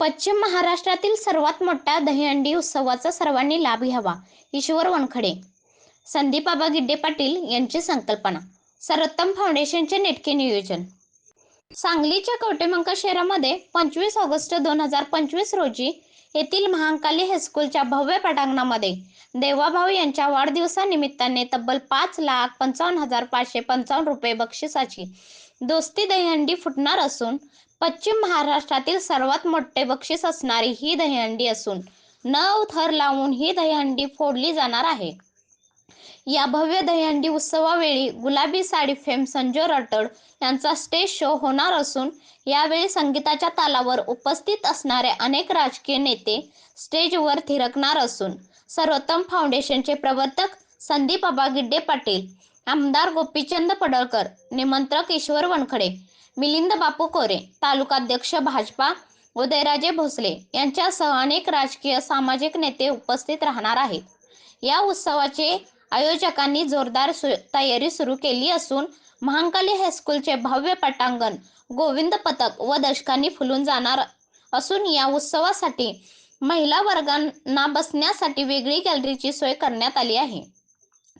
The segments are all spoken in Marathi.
पश्चिम महाराष्ट्रातील सर्वात मोठ्या दहीहंडी उत्सवाचा सर्वांनी लाभ घ्यावा ईश्वर वनखडे. संदीपाबा गिड्डे पाटील यांची संकल्पना. सर्वोत्तम फाउंडेशनचे नेटके नियोजन. सांगलीच्या कवटेमंका शहरामध्ये पंचवीस ऑगस्ट दोन हजार पंचवीस रोजी येथील महांकाली हायस्कूलच्या भव्य पटांगणामध्ये देवाभाऊ यांच्या वाढदिवसानिमित्ताने तब्बल पाच लाख पंचावन्न हजार पाचशे पंचावन्न रुपये बक्षिसाची दोस्ती दहीहंडी फुटणार असून पश्चिम महाराष्ट्रातील सर्वात मोठे बक्षीस असणारी ही दहीहंडी असून नऊ थर लावून ही दहीहंडी फोडली जाणार आहे. या भव्य दहीहंडी उत्सवावेळी गुलाबी साडी फेम संजय रटड यांचा स्टेज शो होणार असून यावेळी संगीताच्या तालावर उपस्थित असणारे अनेक राजकीय नेते स्टेजवर थिरकणार असून सर्वोत्तम फाउंडेशनचे प्रवर्तक संदीप अबागिड्डे पाटील आमदार गोपीचंद पडळकर निमंत्रक ईश्वर वनखडे मिलिंद बापू कोरे तालुकाध्यक्ष भाजपा उदयराजे भोसले यांच्यासह अनेक राजकीय सामाजिक नेते उपस्थित राहणार आहेत. या उत्सवाचे आयोजकांनी जोरदार सु तयारी सुरू केली असून महांकाली हायस्कूलचे भव्य पटांगण गोविंद पथक व दशकांनी फुलून जाणार असून या उत्सवासाठी महिला वर्गांना बसण्यासाठी वेगळी गॅलरीची सोय करण्यात आली आहे.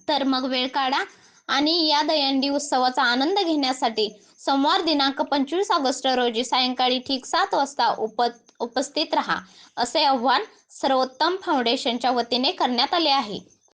तर मग वेळ काढा. आणि या दहीहंडी उत्सवाचा आनंद घेण्यासाठी सोमवार दिनांक पंचवीस ऑगस्ट रोजी सायंकाळी ठीक सात वाजता उप उपस्थित राहा असे आव्हान सर्वोत्तम फाउंडेशनच्या वतीने करण्यात आले आहे.